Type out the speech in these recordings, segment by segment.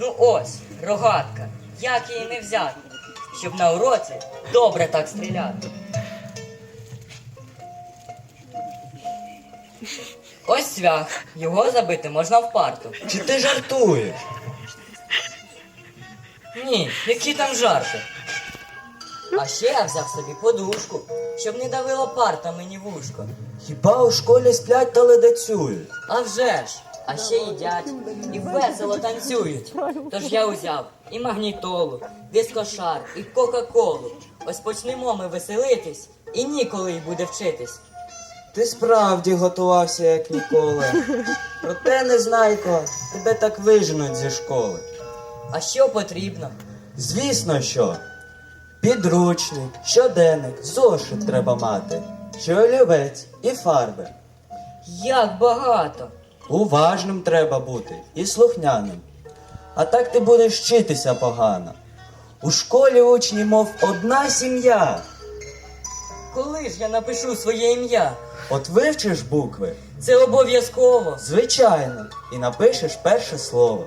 Ну ось, рогатка. Як її не взяти, щоб на уроці добре так стріляти. Ось цвях, його забити можна в парту. Чи ти жартуєш? Ні, які там жарти. А ще я взяв собі подушку, щоб не давила парта мені в ушко. Хіба у школі сплять та ледацюють? А вже ж, а ще їдять і весело танцюють. Тож я узяв і магнітолу, дискошар, і кока-колу. Ось почнемо ми веселитись, і ніколи й буде вчитись. Ти справді готувався, як ніколи. Проте, незнайко, тебе так виженуть зі школи. А що потрібно? Звісно, що. Підручник, щоденник, зошит треба мати, ще олівець і фарби. Як багато. Уважним треба бути і слухняним. А так ти будеш вчитися погано. У школі учні, мов одна сім'я. Коли ж я напишу своє ім'я? От вивчиш букви, Це обов'язково. звичайно, і напишеш перше слово.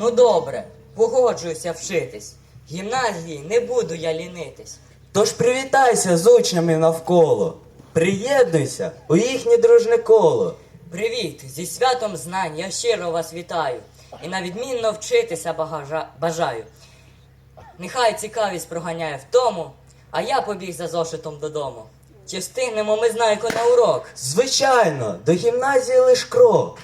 Ну добре, погоджуюся вчитись. В гімназії не буду я лінитись. Тож привітайся з учнями навколо. Приєднуйся у їхнє дружне коло. Привіт! Зі святом знань я щиро вас вітаю і на відмінно вчитися багажа- бажаю. Нехай цікавість проганяє в тому, а я побіг за зошитом додому. Чи встигнемо ми знайко на урок? Звичайно, до гімназії лиш крок.